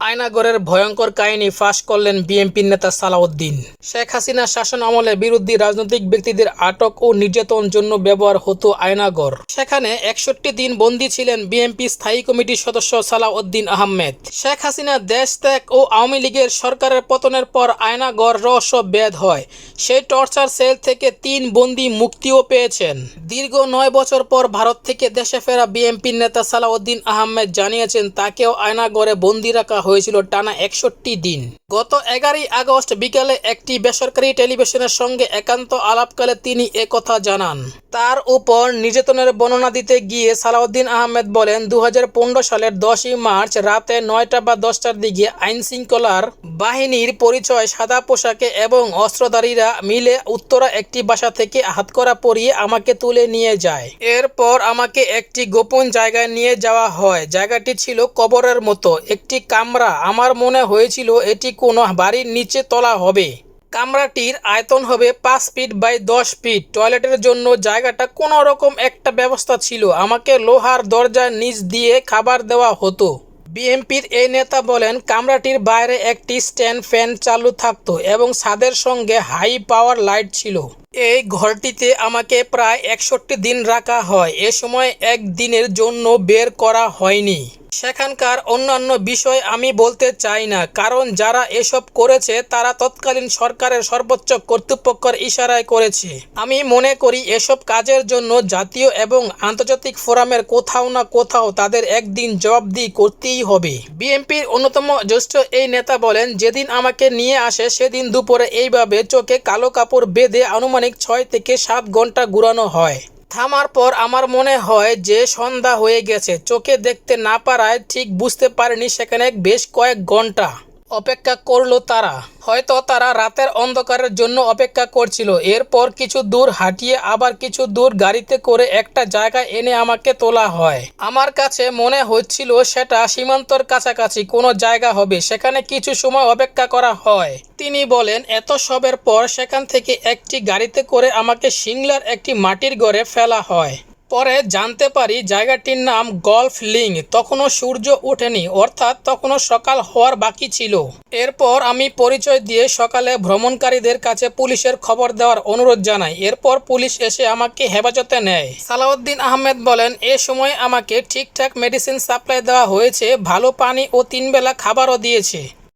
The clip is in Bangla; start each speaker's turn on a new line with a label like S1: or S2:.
S1: আয়নাগরের ভয়ঙ্কর কাহিনী ফাঁস করলেন বিএনপির নেতা সালাউদ্দিন। শেখ হাসিনা শাসন আমলে বিরোধী রাজনৈতিক ব্যক্তিদের আটক ও নির্যাতন জন্য ব্যবহার হতো আয়নাগর। সেখানে একষট্টি দিন বন্দী ছিলেন বিএনপি স্থায়ী কমিটির সদস্য সালাউদ্দিন আহমেদ। শেখ হাসিনা দেশ ত্যাগ ও আওয়ামী লীগের সরকারের পতনের পর আয়নাগর রহস্য বেদ হয়। সেই টর্চার সেল থেকে তিন বন্দী মুক্তিও পেয়েছেন। দীর্ঘ নয় বছর পর ভারত থেকে দেশে ফেরা বিএনপির নেতা সালাউদ্দিন আহমেদ জানিয়েছেন, তাকেও আয়নাগরে বন্দী রাখা হয়েছিল টানা একষট্টি দিন। গত এগারোই আগস্ট বিকেলে একটি বেসরকারি টেলিভিশনের সঙ্গে একান্ত আলাপকালে তিনি কথা জানান। তার উপর নির্যাতনের বর্ণনা দিতে গিয়ে সালাউদ্দিন আহমেদ বলেন, দুহাজার পনেরো সালের দশই মার্চ রাতে নয়টা বা দশটার দিকে আইন শৃঙ্খলার বাহিনীর পরিচয়, সাদা পোশাকে এবং অস্ত্রধারীরা মিলে উত্তরা একটি বাসা থেকে হাতকড়া পরিয়ে আমাকে তুলে নিয়ে যায়। এরপর আমাকে একটি গোপন জায়গায় নিয়ে যাওয়া হয়। জায়গাটি ছিল কবরের মতো। একটি কামরা আমার মনে হয়েছিল এটি কোনো বাড়ির নিচে তলা হবে। কামরাটির আয়তন হবে পাঁচ ফিট বাই দশ ফিট। টয়লেটের জন্য জায়গাটা কোনো রকম একটা ব্যবস্থা ছিল। আমাকে লোহার দরজার নিচ দিয়ে খাবার দেওয়া হতো। বিএনপির এই নেতা বলেন, কামরাটির বাইরে একটি স্ট্যান্ড ফ্যান চালু থাকত এবং ছাদের সঙ্গে হাই পাওয়ার লাইট ছিল। এই ঘরটিতে আমাকে প্রায় একষট্টি দিন রাখা হয়। এ সময় এক দিনের জন্য বের করা হয়নি। সেখানকার অন্যান্য বিষয় আমি বলতে চাই না, কারণ যারা এসব করেছে তারা তৎকালীন সরকারের সর্বোচ্চ কর্তৃপক্ষের ইশারায় করেছে। আমি মনে করি এসব কাজের জন্য জাতীয় এবং আন্তর্জাতিক ফোরামের কোথাও না কোথাও তাদের একদিন জবাবদিহি করতেই হবে। বিএনপির অন্যতম জ্যেষ্ঠ এই নেতা বলেন, যেদিন আমাকে নিয়ে আসে সেদিন দুপুরে এইভাবে চোখে কালো কাপড় বেঁধে আনুমানিক ছয় থেকে সাত ঘণ্টা ঘুরানো হয়। থামার পর আমার মনে হয় যে সন্ধ্যা হয়ে গেছে। চোখে দেখতে না পারায় ঠিক বুঝতে পারিনি সেখানে বেশ কয়েক ঘণ্টা। অপেক্ষা করল তারা। হয়তো তারা রাতের অন্ধকারের জন্য অপেক্ষা করছিল। এরপর কিছু দূর হাঁটিয়ে আবার কিছু দূর গাড়িতে করে একটা জায়গায় এনে আমাকে তোলা হয়। আমার কাছে মনে হচ্ছিল সেটা সীমান্তর কাছাকাছি কোনো জায়গা হবে, সেখানে কিছু সময় অপেক্ষা করা হয়। তিনি বলেন, এত সবের পর সেখান থেকে একটি গাড়িতে করে আমাকে সিংলার একটি মাটির ঘরে ফেলা হয়। পরে জানতে পারি জায়গাটির নাম গলফ লিং। তখনও সূর্য ওঠেনি, অর্থাৎ তখনও সকাল হওয়ার বাকি ছিল। এরপর আমি পরিচয় দিয়ে সকালে ভ্রমণকারীদের কাছে পুলিশের খবর দেওয়ার অনুরোধ জানাই। এরপর পুলিশ এসে আমাকে হেফাজতে নেয়। সালাউদ্দিন আহমেদ বলেন, এ সময় আমাকে ঠিকঠাক মেডিসিন সাপ্লাই দেওয়া হয়েছে, ভালো পানি ও তিনবেলা খাবারও দিয়েছে।